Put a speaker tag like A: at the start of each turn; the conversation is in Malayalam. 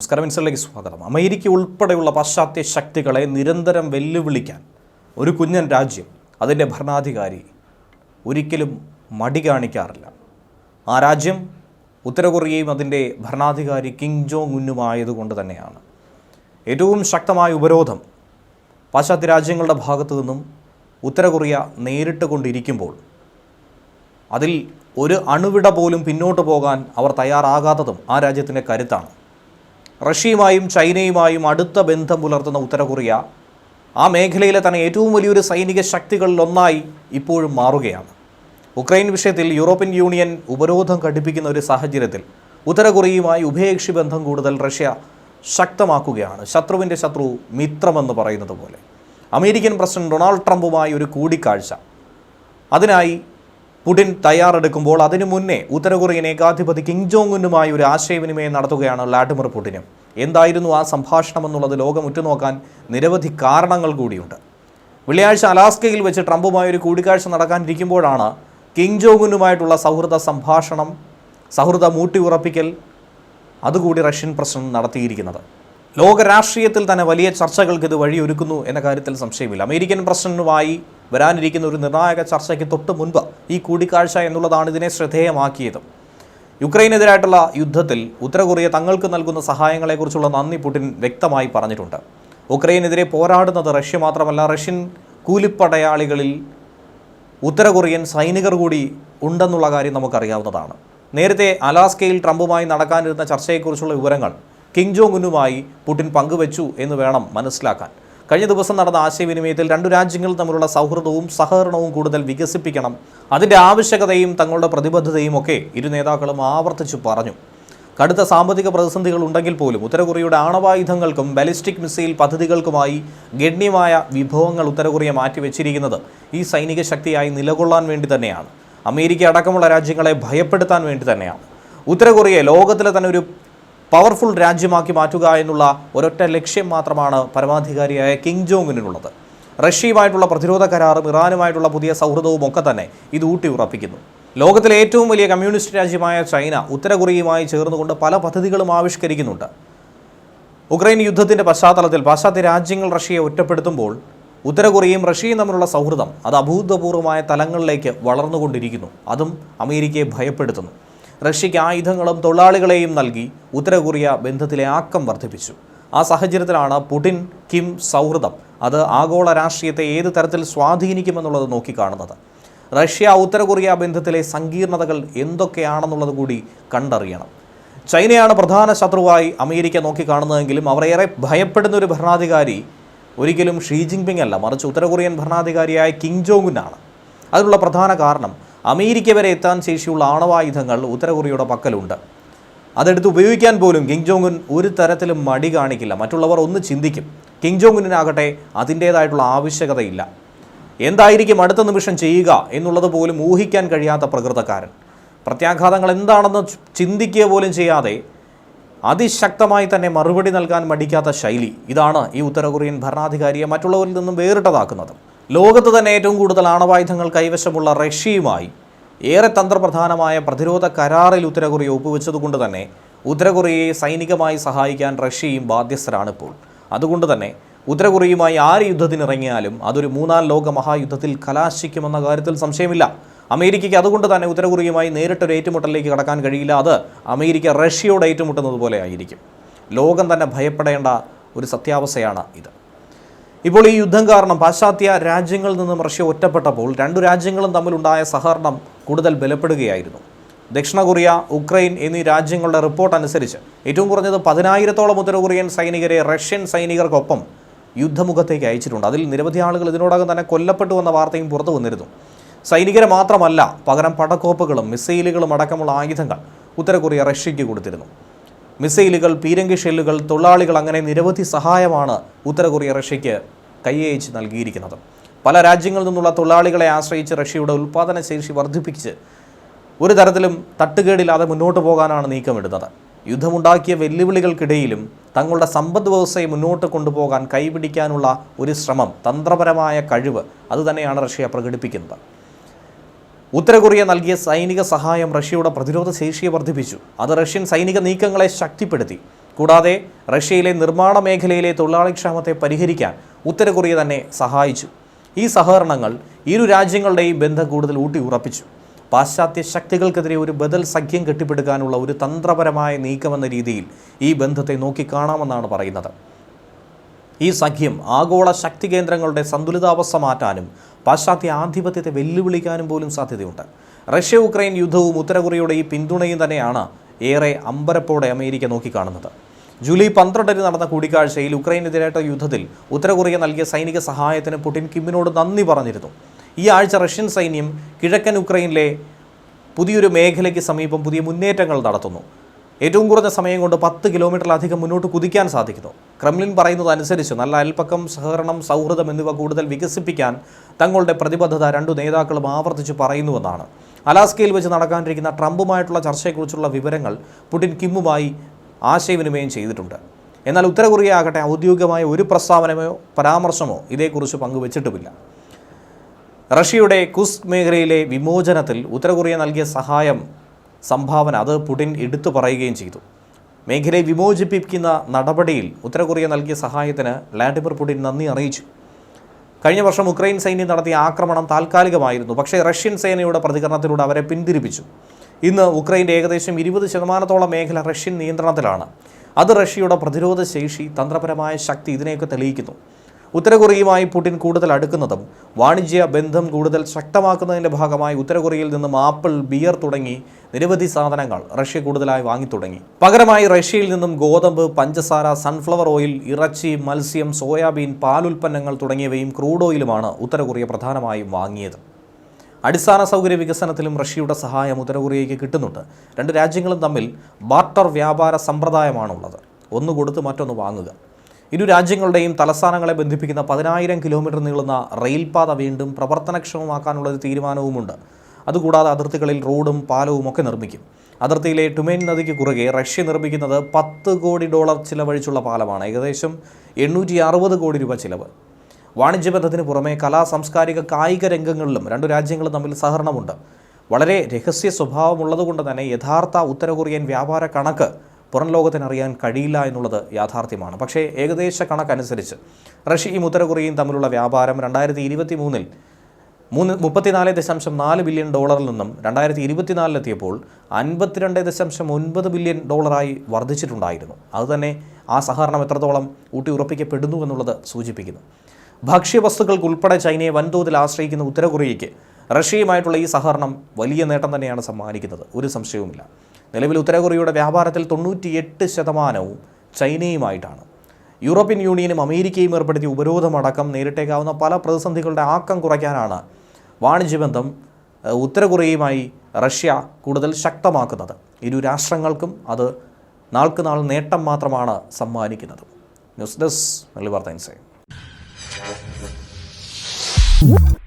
A: നമസ്കാരം ഇൻസലിലേക്ക് സ്വാഗതം. അമേരിക്ക ഉൾപ്പെടെയുള്ള പാശ്ചാത്യ ശക്തികളെ നിരന്തരം വെല്ലുവിളിക്കാൻ ഒരു കുഞ്ഞൻ രാജ്യം അതിന്റെ ഭരണാധികാരി ഒരിക്കലും മടി കാണിക്കാറില്ല. ആ രാജ്യം ഉത്തര കൊറിയയും അതിന്റെ ഭരണാധികാരി കിങ് ജോങ് ഉന്നുമായതുകൊണ്ട് തന്നെയാണ്. ഏറ്റവും ശക്തമായ ഉപരോധം പാശ്ചാത്യ രാജ്യങ്ങളുടെ ഭാഗത്തു നിന്നും ഉത്തര കൊറിയ നേരിട്ട് കൊണ്ടിരിക്കുമ്പോൾ അതിൽ ഒരു അണുവിട പോലും പിന്നോട്ട് പോകാൻ അവർ തയ്യാറാകാത്തതും ആ രാജ്യത്തിന്റെ കരുത്താണ്. റഷ്യയുമായും ചൈനയുമായും അടുത്ത ബന്ധം പുലർത്തുന്ന ഉത്തര കൊറിയ ആ മേഖലയിലെ തന്നെ ഏറ്റവും വലിയൊരു സൈനിക ശക്തികളിലൊന്നായി ഇപ്പോഴും മാറുകയാണ്. ഉക്രൈൻ വിഷയത്തിൽ യൂറോപ്യൻ യൂണിയൻ ഉപരോധം ഘടിപ്പിക്കുന്ന ഒരു സാഹചര്യത്തിൽ ഉത്തര കൊറിയയുമായി ഉഭയകക്ഷി ബന്ധം കൂടുതൽ റഷ്യ ശക്തമാക്കുകയാണ്. ശത്രുവിന്റെ ശത്രു മിത്രമെന്ന് പറയുന്നത് പോലെ. അമേരിക്കൻ പ്രസിഡന്റ് ഡൊണാൾഡ് ട്രംപുമായി ഒരു കൂടിക്കാഴ്ച. അതിനായി പുടിൻ തയ്യാറെടുക്കുമ്പോൾ അതിനു മുന്നേ ഉത്തര കൊറിയൻ ഏകാധിപതി കിങ് ജോങ് ഉന്നുമായി ഒരു ആശയവിനിമയം നടത്തുകയാണ് വ്ളാഡിമിർ പുടിനും. എന്തായിരുന്നു ആ സംഭാഷണം എന്നുള്ളത് ലോകം ഉറ്റുനോക്കാൻ നിരവധി കാരണങ്ങൾ കൂടിയുണ്ട്. വെള്ളിയാഴ്ച അലാസ്കയിൽ വെച്ച് ട്രംപുമായി ഒരു കൂടിക്കാഴ്ച നടക്കാനിരിക്കുമ്പോഴാണ് കിങ് ജോങ് ഉന്നുമായിട്ടുള്ള സൗഹൃദ സംഭാഷണം സൗഹൃദ മൂട്ടി ഉറപ്പിക്കൽ അതുകൂടി റഷ്യൻ പ്രസിഡന്റ് നടത്തിയിരിക്കുന്നത്. ലോകരാഷ്ട്രീയത്തിൽ തന്നെ വലിയ ചർച്ചകൾക്ക് ഇത് വഴിയൊരുക്കുന്നു എന്ന കാര്യത്തിൽ സംശയമില്ല. അമേരിക്കൻ പ്രസിഡന്റുമായി വരാനിരിക്കുന്ന ഒരു നിർണായക ചർച്ചയ്ക്ക് തൊട്ട് മുൻപ് ഈ കൂടിക്കാഴ്ച എന്നുള്ളതാണ് ഇതിനെ ശ്രദ്ധേയമാക്കിയത്. യുക്രൈനെതിരായിട്ടുള്ള യുദ്ധത്തിൽ ഉത്തരകൊറിയ തങ്ങൾക്ക് നൽകുന്ന സഹായങ്ങളെക്കുറിച്ചുള്ള നന്ദി പുടിൻ വ്യക്തമായി പറഞ്ഞിട്ടുണ്ട്. ഉക്രൈനെതിരെ പോരാടുന്നത് റഷ്യ മാത്രമല്ല റഷ്യൻ കൂലിപ്പടയാളികളിൽ ഉത്തരകൊറിയൻ സൈനികർ കൂടി ഉണ്ടെന്നുള്ള കാര്യം നമുക്കറിയാവുന്നതാണ്. നേരത്തെ അലാസ്കയിൽ ട്രംപുമായി നടക്കാനിരുന്ന ചർച്ചയെക്കുറിച്ചുള്ള വിവരങ്ങൾ കിങ് ജോങ് ഉന്നുമായി പുടിൻ പങ്കുവച്ചു എന്ന് വേണം മനസ്സിലാക്കാൻ. കഴിഞ്ഞ ദിവസം നടന്ന ആശയവിനിമയത്തിൽ രണ്ടു രാജ്യങ്ങൾ തമ്മിലുള്ള സൗഹൃദവും സഹകരണവും കൂടുതൽ വികസിപ്പിക്കണം. അതിന്റെ ആവശ്യകതയും തങ്ങളുടെ പ്രതിബദ്ധതയും ഒക്കെ ഇരു നേതാക്കളും ആവർത്തിച്ചു പറഞ്ഞു. കടുത്ത സാമ്പത്തിക പ്രതിസന്ധികൾ ഉണ്ടെങ്കിൽ പോലും ഉത്തര കൊറിയയുടെ ആണവായുധങ്ങൾക്കും ബാലിസ്റ്റിക് മിസൈൽ പദ്ധതികൾക്കുമായി ഗണ്യമായ വിഭവങ്ങൾ ഉത്തരകൊറിയ മാറ്റിവെച്ചിരിക്കുന്നത് ഈ സൈനിക ശക്തിയായി നിലകൊള്ളാൻ വേണ്ടി തന്നെയാണ്. അമേരിക്ക അടക്കമുള്ള രാജ്യങ്ങളെ ഭയപ്പെടുത്താൻ വേണ്ടി തന്നെയാണ്. ഉത്തര കൊറിയയെ ലോകത്തിലെ തന്നെ ഒരു പവർഫുൾ രാജ്യമാക്കി മാറ്റുക എന്നുള്ള ഒരൊറ്റ ലക്ഷ്യം മാത്രമാണ് പരമാധികാരിയായ കിങ് ജോങ്ങിനുള്ളത്. റഷ്യയുമായിട്ടുള്ള പ്രതിരോധ കരാറും ഇറാനുമായിട്ടുള്ള പുതിയ സൗഹൃദവും ഒക്കെ തന്നെ ഇത് ഊട്ടി ഉറപ്പിക്കുന്നു ലോകത്തിലെ ഏറ്റവും വലിയ കമ്മ്യൂണിസ്റ്റ് രാജ്യമായ ചൈന ഉത്തര കൊറിയയുമായി ചേർന്നുകൊണ്ട് പല പദ്ധതികളും ആവിഷ്കരിക്കുന്നുണ്ട്. ഉക്രൈൻ യുദ്ധത്തിന്റെ പശ്ചാത്തലത്തിൽ പാശ്ചാത്യ രാജ്യങ്ങൾ റഷ്യയെ ഒറ്റപ്പെടുത്തുമ്പോൾ ഉത്തര കൊറിയയും റഷ്യയും തമ്മിലുള്ള സൗഹൃദം അത് അഭൂതപൂർവമായ തലങ്ങളിലേക്ക് വളർന്നുകൊണ്ടിരിക്കുന്നു. അതും അമേരിക്കയെ ഭയപ്പെടുത്തുന്നു. റഷ്യയ്ക്ക് ആയുധങ്ങളും തൊഴിലാളികളെയും നൽകി ഉത്തര കൊറിയ ബന്ധത്തിലെ ആക്കം വർദ്ധിപ്പിച്ചു. ആ സാഹചര്യത്തിലാണ് പുടിൻ കിം സൗഹൃദം അത് ആഗോള രാഷ്ട്രീയത്തെ ഏത് തരത്തിൽ സ്വാധീനിക്കുമെന്നുള്ളത് നോക്കിക്കാണുന്നത്. റഷ്യ ഉത്തര കൊറിയ ബന്ധത്തിലെ സങ്കീർണതകൾ എന്തൊക്കെയാണെന്നുള്ളത് കൂടി കണ്ടറിയണം. ചൈനയാണ് പ്രധാന ശത്രുവായി അമേരിക്ക നോക്കിക്കാണുന്നതെങ്കിലും അവർ ഏറെ ഭയപ്പെടുന്ന ഒരു ഭരണാധികാരി ഒരിക്കലും ഷീ ജിൻപിങ് അല്ല മറിച്ച് ഉത്തര കൊറിയൻ ഭരണാധികാരിയായ കിങ് ജോങ്ങുനാണ് അതിനുള്ള പ്രധാന കാരണം അമേരിക്ക വരെ എത്താൻ ശേഷിയുള്ള ആണവായുധങ്ങൾ ഉത്തരകൊറിയയുടെ പക്കലുണ്ട്. അതെടുത്ത് ഉപയോഗിക്കാൻ പോലും കിങ് ജോങ്ങുൻ ഒരു തരത്തിലും മടി കാണിക്കില്ല. മറ്റുള്ളവർ ഒന്ന് ചിന്തിക്കും. കിങ് ജോങ്ങുനാകട്ടെ അതിന്റേതായിട്ടുള്ള ആവശ്യകതയില്ല. എന്തായിരിക്കും അടുത്ത നിമിഷം ചെയ്യുക എന്നുള്ളത് പോലും ഊഹിക്കാൻ കഴിയാത്ത പ്രകൃതക്കാരൻ. പ്രത്യാഘാതങ്ങൾ എന്താണെന്ന് ചിന്തിക്കുക പോലും ചെയ്യാതെ അതിശക്തമായി തന്നെ മറുപടി നൽകാൻ മടിക്കാത്ത ശൈലി. ഇതാണ് ഈ ഉത്തരകൊറിയൻ ഭരണാധികാരിയെ മറ്റുള്ളവരിൽ നിന്നും വേറിട്ടതാക്കുന്നത്. ലോകത്ത് തന്നെ ഏറ്റവും കൂടുതൽ ആണവായുധങ്ങൾ കൈവശമുള്ള റഷ്യയുമായി ഏറെ തന്ത്രപ്രധാനമായ പ്രതിരോധ കരാറിൽ ഉത്തരകൊറിയ ഒപ്പുവെച്ചതുകൊണ്ട് തന്നെ ഉത്തരകൊറിയയെ സൈനികമായി സഹായിക്കാൻ റഷ്യയും ബാധ്യസ്ഥരാണിപ്പോൾ അതുകൊണ്ട് തന്നെ ഉത്തരകൊറിയയുമായി ആര് യുദ്ധത്തിനിറങ്ങിയാലും അതൊരു മൂന്നാം ലോക മഹായുദ്ധത്തിൽ കലാശിക്കുമെന്ന കാര്യത്തിൽ സംശയമില്ല. അമേരിക്കയ്ക്ക് അതുകൊണ്ട് തന്നെ ഉത്തരകൊറിയയുമായി നേരിട്ടൊരു ഏറ്റുമുട്ടലിലേക്ക് കടക്കാൻ കഴിയില്ല. അത് അമേരിക്ക റഷ്യയോട് ഏറ്റുമുട്ടുന്നത് പോലെ ആയിരിക്കും. ലോകം തന്നെ ഭയപ്പെടേണ്ട ഒരു സത്യാവസ്ഥയാണ് ഇത്. ഇപ്പോൾ ഈ യുദ്ധം കാരണം പാശ്ചാത്യ രാജ്യങ്ങളിൽ നിന്നും റഷ്യ ഒറ്റപ്പെട്ടപ്പോൾ രണ്ടു രാജ്യങ്ങളും തമ്മിലുണ്ടായ സഹകരണം കൂടുതൽ ബലപ്പെടുകയായിരുന്നു. ദക്ഷിണ കൊറിയ ഉക്രൈൻ എന്നീ രാജ്യങ്ങളുടെ റിപ്പോർട്ട് അനുസരിച്ച് ഏറ്റവും കുറഞ്ഞത് പതിനായിരത്തോളം ഉത്തര കൊറിയൻ സൈനികരെ റഷ്യൻ സൈനികർക്കൊപ്പം യുദ്ധമുഖത്തേക്ക് അയച്ചിട്ടുണ്ട്. അതിൽ നിരവധി ആളുകൾ ഇതിനോടകം തന്നെ കൊല്ലപ്പെട്ടു എന്ന വാർത്തയും പുറത്തു വന്നിരുന്നു. സൈനികരെ മാത്രമല്ല പകരം പടക്കോപ്പുകളും മിസൈലുകളും അടക്കമുള്ള ആയുധങ്ങൾ ഉത്തര കൊറിയ റഷ്യയ്ക്ക് കൊടുത്തിരുന്നു. മിസൈലുകൾ പീരങ്കി ഷെല്ലുകൾ തൊഴിലാളികൾ അങ്ങനെ നിരവധി സഹായമാണ് ഉത്തര കൊറിയ റഷ്യയ്ക്ക് കൈയച്ച് നൽകിയിരിക്കുന്നത്. പല രാജ്യങ്ങളിൽ നിന്നുള്ള തൊഴിലാളികളെ ആശ്രയിച്ച് റഷ്യയുടെ ഉൽപ്പാദന ശേഷി വർദ്ധിപ്പിച്ച് ഒരു തരത്തിലും തട്ടുകേടില്ലാതെ മുന്നോട്ട് പോകാനാണ് നീക്കമിടുന്നത്. യുദ്ധമുണ്ടാക്കിയ വെല്ലുവിളികൾക്കിടയിലും തങ്ങളുടെ സമ്പദ് വ്യവസ്ഥയെ മുന്നോട്ട് കൊണ്ടുപോകാൻ കൈപിടിക്കാനുള്ള ഒരു ശ്രമം തന്ത്രപരമായ കഴിവ് അതുതന്നെയാണ് റഷ്യ പ്രകടിപ്പിക്കുന്നത്. ഉത്തര കൊറിയ നൽകിയ സൈനിക സഹായം റഷ്യയുടെ പ്രതിരോധ ശേഷിയെ വർദ്ധിപ്പിച്ചു. അത് റഷ്യൻ സൈനിക നീക്കങ്ങളെ ശക്തിപ്പെടുത്തി. കൂടാതെ റഷ്യയിലെ നിർമ്മാണ മേഖലയിലെ തൊഴിലാളിക്ഷാമത്തെ പരിഹരിക്കാൻ ഉത്തര കൊറിയ തന്നെ സഹായിച്ചു. ഈ സഹകരണങ്ങൾ ഇരു രാജ്യങ്ങളുടെയും ബന്ധം കൂടുതൽ ഊട്ടി ഉറപ്പിച്ചു പാശ്ചാത്യ ശക്തികൾക്കെതിരെ ഒരു ബദൽ സഖ്യം കെട്ടിപ്പടുക്കാനുള്ള ഒരു തന്ത്രപരമായ നീക്കമെന്ന രീതിയിൽ ഈ ബന്ധത്തെ നോക്കിക്കാണാമെന്നാണ് പറയുന്നത്. ഈ സഖ്യം ആഗോള ശക്തി കേന്ദ്രങ്ങളുടെ സന്തുലിതാവസ്ഥ മാറ്റാനും പാശ്ചാത്യ ആധിപത്യത്തെ വെല്ലുവിളിക്കാനും പോലും സാധ്യതയുണ്ട്. റഷ്യ ഉക്രൈൻ യുദ്ധവും ഉത്തര കൊറിയയുടെ ഈ പിന്തുണയും തന്നെയാണ് ഏറെ അമ്പരപ്പോടെ അമേരിക്ക നോക്കിക്കാണുന്നത്. ജൂലൈ പന്ത്രണ്ടിന് നടന്ന കൂടിക്കാഴ്ചയിൽ ഉക്രൈനെതിരായിട്ട് യുദ്ധത്തിൽ ഉത്തര കൊറിയ നൽകിയ സൈനിക സഹായത്തിന് പുടിൻ കിമ്മിനോട് നന്ദി പറഞ്ഞിരുന്നു. ഈ ആഴ്ച റഷ്യൻ സൈന്യം കിഴക്കൻ ഉക്രൈനിലെ പുതിയൊരു മേഖലയ്ക്ക് സമീപം പുതിയ മുന്നേറ്റങ്ങൾ നടത്തുന്നു. ഏറ്റവും കുറഞ്ഞ സമയം കൊണ്ട് പത്ത് കിലോമീറ്ററിലധികം മുന്നോട്ട് കുതിക്കാൻ സാധിക്കുന്നു. ക്രെംലിൻ പറയുന്നത് അനുസരിച്ച് നല്ല അയൽപ്പക്കം സഹകരണം സൗഹൃദം എന്നിവ കൂടുതൽ വികസിപ്പിക്കാൻ തങ്ങളുടെ പ്രതിബദ്ധത രണ്ടു നേതാക്കളും ആവർത്തിച്ച് പറയുന്നുവെന്നാണ്. അലാസ്കയിൽ വെച്ച് നടക്കാനിരിക്കുന്ന ട്രംപുമായിട്ടുള്ള ചർച്ചയെക്കുറിച്ചുള്ള വിവരങ്ങൾ പുടിൻ കിമ്മുമായി ആശയവിനിമയം ചെയ്തിട്ടുണ്ട്. എന്നാൽ ഉത്തര കൊറിയ ആകട്ടെ ഔദ്യോഗികമായ ഒരു പ്രസ്താവനയോ പരാമർശമോ ഇതേക്കുറിച്ച് പങ്കുവച്ചിട്ടുമില്ല. റഷ്യയുടെ കുസ്ക് മേഖലയിലെ വിമോചനത്തിൽ ഉത്തര കൊറിയ നൽകിയ സഹായം സംഭാവന അത് പുടിൻ എടുത്തു പറയുകയും ചെയ്തു. മേഖലയെ വിമോചിപ്പിക്കുന്ന നടപടിയിൽ ഉത്തര കൊറിയ നൽകിയ സഹായത്തിന് വ്ളാഡിമിർ പുടിൻ നന്ദി അറിയിച്ചു. കഴിഞ്ഞ വർഷം ഉക്രൈൻ സൈന്യം നടത്തിയ ആക്രമണം താൽക്കാലികമായിരുന്നു. പക്ഷേ റഷ്യൻ സേനയുടെ പ്രതികരണത്തിലൂടെ അവരെ പിന്തിരിപ്പിച്ചു. ഇന്ന് ഉക്രൈന്റെ ഏകദേശം ഇരുപത് ശതമാനത്തോളം മേഖല റഷ്യൻ നിയന്ത്രണത്തിലാണ്. അത് റഷ്യയുടെ പ്രതിരോധ ശേഷി തന്ത്രപരമായ ശക്തി ഇതിനെയൊക്കെ തെളിയിക്കുന്നു. ഉത്തര കൊറിയയുമായി പുടിൻ കൂടുതൽ അടുക്കുന്നതും വാണിജ്യ ബന്ധം കൂടുതൽ ശക്തമാക്കുന്നതിന്റെ ഭാഗമായി ഉത്തര കൊറിയയിൽ നിന്നും ആപ്പിൾ ബിയർ തുടങ്ങി നിരവധി സാധനങ്ങൾ റഷ്യ കൂടുതലായി വാങ്ങിത്തുടങ്ങി. പകരമായി റഷ്യയിൽ നിന്നും ഗോതമ്പ് പഞ്ചസാര സൺഫ്ലവർ ഓയിൽ ഇറച്ചി മത്സ്യം സോയാബീൻ പാലുൽപ്പന്നങ്ങൾ തുടങ്ങിയവയും ക്രൂഡ് ഓയിലുമാണ് ഉത്തര കൊറിയ പ്രധാനമായും വാങ്ങിയത്. അടിസ്ഥാന സൗകര്യ വികസനത്തിലും റഷ്യയുടെ സഹായം ഉത്തരകൊറിയയ്ക്ക് കിട്ടുന്നുണ്ട്. രണ്ട് രാജ്യങ്ങളും തമ്മിൽ ബാർട്ടർ വ്യാപാര സമ്പ്രദായമാണുള്ളത്. ഒന്ന് കൊടുത്ത് മറ്റൊന്ന് വാങ്ങുക. ഇരു രാജ്യങ്ങളുടെയും തലസ്ഥാനങ്ങളെ ബന്ധിപ്പിക്കുന്ന പതിനായിരം കിലോമീറ്റർ നീളുന്ന റെയിൽപാത വീണ്ടും പ്രവർത്തനക്ഷമമാക്കാനുള്ള ഒരു തീരുമാനവുമുണ്ട്. അതുകൂടാതെ അതിർത്തികളിൽ റോഡും പാലവും ഒക്കെ നിർമ്മിക്കും. അതിർത്തിയിലെ ടുമേൻ നദിക്ക് കുറുകെ റഷ്യ നിർമ്മിക്കുന്നത് പത്ത് കോടി ഡോളർ ചിലവഴിച്ചുള്ള പാലമാണ്. ഏകദേശം എണ്ണൂറ്റി കോടി രൂപ ചിലവ്. വാണിജ്യബന്ധത്തിന് പുറമെ കലാ സാംസ്കാരിക കായിക രംഗങ്ങളിലും രണ്ടു രാജ്യങ്ങളും തമ്മിൽ സഹകരണമുണ്ട്. വളരെ രഹസ്യ സ്വഭാവമുള്ളതുകൊണ്ട് തന്നെ യഥാർത്ഥ ഉത്തര കൊറിയൻ വ്യാപാര കണക്ക് പുറം ലോകത്തിന് അറിയാൻ കഴിയില്ല എന്നുള്ളത് യാഥാർത്ഥ്യമാണ്. പക്ഷേ ഏകദേശ കണക്കനുസരിച്ച് റഷ്യയും ഉത്തര കൊറിയയും തമ്മിലുള്ള വ്യാപാരം രണ്ടായിരത്തി ഇരുപത്തി മൂന്നിൽ മൂന്ന് മുപ്പത്തിനാല് ദശാംശം നാല് ബില്യൺ ഡോളറിൽ നിന്നും രണ്ടായിരത്തി ഇരുപത്തിനാലിലെത്തിയപ്പോൾ അൻപത്തിരണ്ട് ദശാംശം ഒൻപത് ബില്യൺ ഡോളറായി വർദ്ധിച്ചിട്ടുണ്ടായിരുന്നു. അതുതന്നെ ആ സഹകരണം എത്രത്തോളം ഊട്ടി ഉറപ്പിക്കപ്പെടുന്നു എന്നുള്ളത് സൂചിപ്പിക്കുന്നു. ഭക്ഷ്യവസ്തുക്കൾക്ക് ഉൾപ്പെടെ ചൈനയെ വൻതോതിൽ ആശ്രയിക്കുന്ന ഉത്തര കൊറിയയ്ക്ക് റഷ്യയുമായിട്ടുള്ള ഈ സഹകരണം വലിയ നേട്ടം തന്നെയാണ് സമ്മാനിക്കുന്നത്. ഒരു സംശയവുമില്ല. നിലവിൽ ഉത്തര കൊറിയയുടെ വ്യാപാരത്തിൽ തൊണ്ണൂറ്റിയെട്ട് ശതമാനവും ചൈനയുമായിട്ടാണ്. യൂറോപ്യൻ യൂണിയനും അമേരിക്കയും ഏർപ്പെടുത്തിയ ഉപരോധമടക്കം നേരിട്ടേക്കാവുന്ന പല പ്രതിസന്ധികളുടെ ആക്കം കുറയ്ക്കാനാണ് വാണിജ്യബന്ധം ഉത്തര കൊറിയയുമായി റഷ്യ കൂടുതൽ ശക്തമാക്കുന്നത്. ഇരു രാഷ്ട്രങ്ങൾക്കും അത് നാൾക്ക് നാൾ നേട്ടം മാത്രമാണ് സമ്മാനിക്കുന്നത്. ന്യൂസ് ഡെസ്ക് നെല്ലി വാർത്ത Woo!